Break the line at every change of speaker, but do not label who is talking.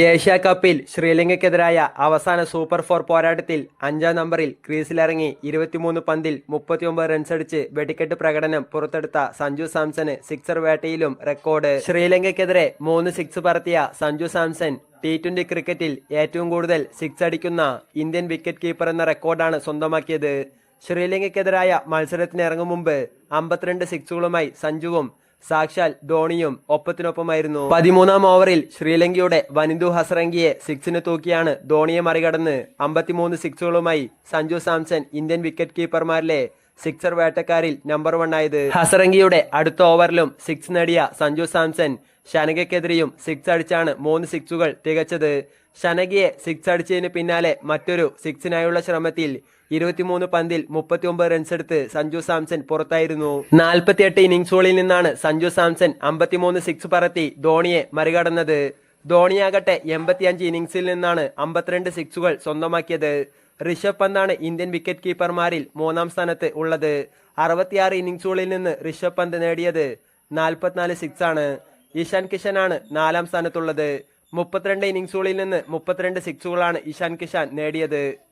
Asia കപ്പിൽ ശ്രീലങ്കയ്ക്കെതിരായ അവസാന super four പോരാട്ടത്തിൽ അഞ്ചാം നമ്പറിൽ ക്രീസിലിറങ്ങി ഇരുപത്തിമൂന്ന് പന്തിൽ മുപ്പത്തിയൊമ്പത് റൺസടിച്ച് വെടിക്കെട്ട് പ്രകടനം പുറത്തെടുത്ത സഞ്ജു സാംസന് സിക്സർ വേട്ടയിലും റെക്കോർഡ് ശ്രീലങ്കയ്ക്കെതിരെ മൂന്ന് സിക്സ് പറത്തിയ സഞ്ജു സാംസൺ ടി ട്വന്റി ക്രിക്കറ്റിൽ ഏറ്റവും കൂടുതൽ സിക്സ് അടിക്കുന്ന ഇന്ത്യൻ വിക്കറ്റ് കീപ്പർ എന്ന റെക്കോർഡാണ് സ്വന്തമാക്കിയത്. ശ്രീലങ്കയ്ക്കെതിരായ മത്സരത്തിനിറങ്ങും മുമ്പ് അമ്പത്തിരണ്ട് സിക്സുകളുമായി സഞ്ജുവും സാക്ഷാൽ ധോണിയും ഒപ്പത്തിനൊപ്പമായിരുന്നു. പതിമൂന്നാം ഓവറിൽ ശ്രീലങ്കയുടെ വനിന്ദു ഹസറങ്കിയെ സിക്സിന് തൂക്കിയാണ് ധോണിയെ മറികടന്ന് അമ്പത്തിമൂന്ന് സിക്സുകളുമായി സഞ്ജു സാംസൺ ഇന്ത്യൻ വിക്കറ്റ് കീപ്പർമാരിലെ സിക്സർ വേട്ടക്കാരിൽ നമ്പർ വൺ ആയത്. ഹസറങ്കിയുടെ അടുത്ത ഓവറിലും സിക്സ് നേടിയ സഞ്ജു സാംസൺ ഷനകയ്ക്കെതിരെയും സിക്സ് അടിച്ചാണ് മൂന്ന് സിക്സുകൾ തികച്ചത്. ഷനകിയെ സിക്സ് അടിച്ചതിന് പിന്നാലെ മറ്റൊരു സിക്സിനായുള്ള ശ്രമത്തിൽ ഇരുപത്തിമൂന്ന് പന്തിൽ മുപ്പത്തിയൊമ്പത് റൺസ് എടുത്ത് സഞ്ജു സാംസൺ പുറത്തായിരുന്നു. നാൽപ്പത്തിയെട്ട് ഇന്നിംഗ്സുകളിൽ നിന്നാണ് സഞ്ജു സാംസൺ അമ്പത്തിമൂന്ന് സിക്സ് പറത്തി ധോണിയെ മറികടന്നത്. ധോണിയാകട്ടെ എൺപത്തിയഞ്ച് ഇന്നിംഗ്സിൽ നിന്നാണ് അമ്പത്തിരണ്ട് സിക്സുകൾ സ്വന്തമാക്കിയത്. ഋഷഭ് പന്താണ് ഇന്ത്യൻ വിക്കറ്റ് കീപ്പർമാരിൽ മൂന്നാം സ്ഥാനത്ത് ഉള്ളത്. അറുപത്തിയാറ് ഇന്നിംഗ്സുകളിൽ നിന്ന് ഋഷഭ് പന്ത് നേടിയത് നാൽപ്പത്തിനാല് സിക്സ് ആണ്. ഇഷാൻ ആണ് നാലാം സ്ഥാനത്തുള്ളത്. മുപ്പത്തിരണ്ട് ഇന്നിംഗ്സുകളിൽ നിന്ന് മുപ്പത്തിരണ്ട് സിക്സുകളാണ് ഇഷാൻ കിഷാൻ നേടിയത്.